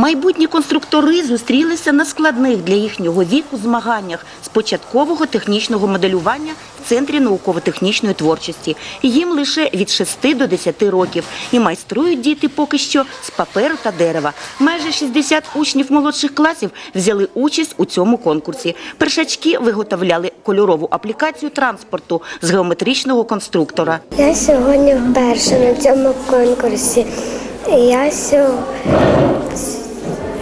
Майбутні конструктори зустрілися на складних для їхнього віку змаганнях з початкового технічного моделювання в Центрі науково-технічної творчості. Їм лише від 6 до 10 років. І майструють діти поки що з паперу та дерева. Майже 60 учнів молодших класів взяли участь у цьому конкурсі. Першачки виготовляли кольорову аплікацію транспорту з геометричного конструктора. Я сьогодні вперше на цьому конкурсі. Я сьогодні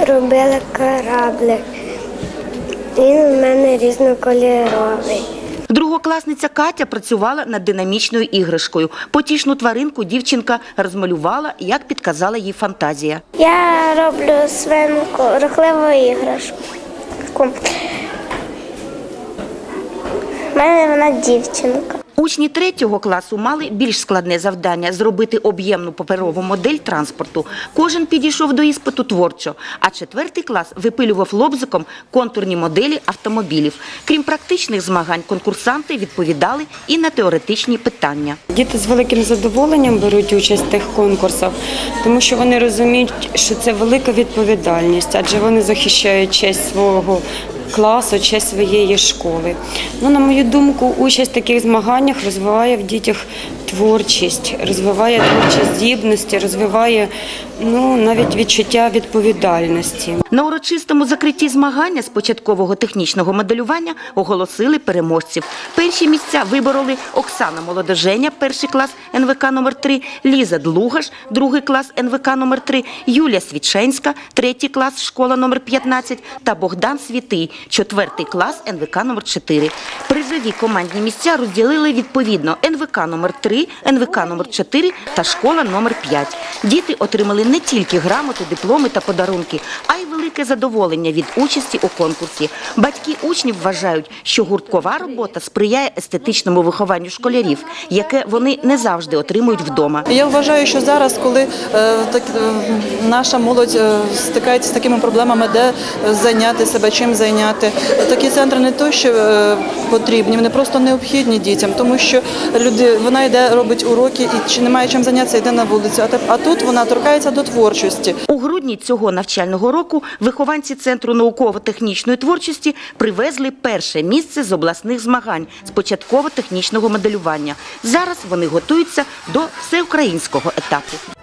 робила кораблик. Він у мене різнокольоровий. Другокласниця Катя працювала над динамічною іграшкою. Потішну тваринку дівчинка розмалювала, як підказала їй фантазія. Я роблю свинку, рухливу іграшку. У мене вона дівчинка. Учні третього класу мали більш складне завдання зробити об'ємну паперову модель транспорту. Кожен підійшов до іспиту творчо, а четвертий клас випилював лобзиком контурні моделі автомобілів. Крім практичних змагань, конкурсанти відповідали і на теоретичні питання. Діти з великим задоволенням беруть участь в тих конкурсах, тому що вони розуміють, що це велика відповідальність, адже вони захищають честь свого класу, честь своєї школи. Ну, на мою думку, участь в таких змаганнях розвиває в дітях творчість, розвиває творчі здібності, розвиває ну, навіть відчуття відповідальності. На урочистому закритті змагання з початкового технічного моделювання оголосили переможців. Перші місця вибороли Оксана Молодоженя, перший клас НВК номер 3 Ліза Длугаш, другий клас НВК номер 3 Юлія Свіченська, третій клас школа номер 15 та Богдан Світий, четвертий клас НВК номер 4 Призові командні місця розділили відповідно. НВК номер 3 НВК номер 4 та школа номер 5 Діти отримали не тільки грамоти, дипломи та подарунки, а й велике задоволення від участі у конкурсі. Батьки учнів вважають, що гурткова робота сприяє естетичному вихованню школярів, яке вони не завжди отримують вдома. Я вважаю, що зараз, коли е, так, е, наша молодь е, стикається з такими проблемами, де зайняти себе, чим зайняти, такі центри не то, що потрібні, вони просто необхідні дітям, тому що люди вона йде, робить уроки і чи немає чим зайнятися, йде на вулицю. А тут вона торкається до творчості. У грудні цього навчального року вихованці Центру науково-технічної творчості привезли перше місце з обласних змагань з початково-технічного моделювання. Зараз вони готуються до всеукраїнського етапу.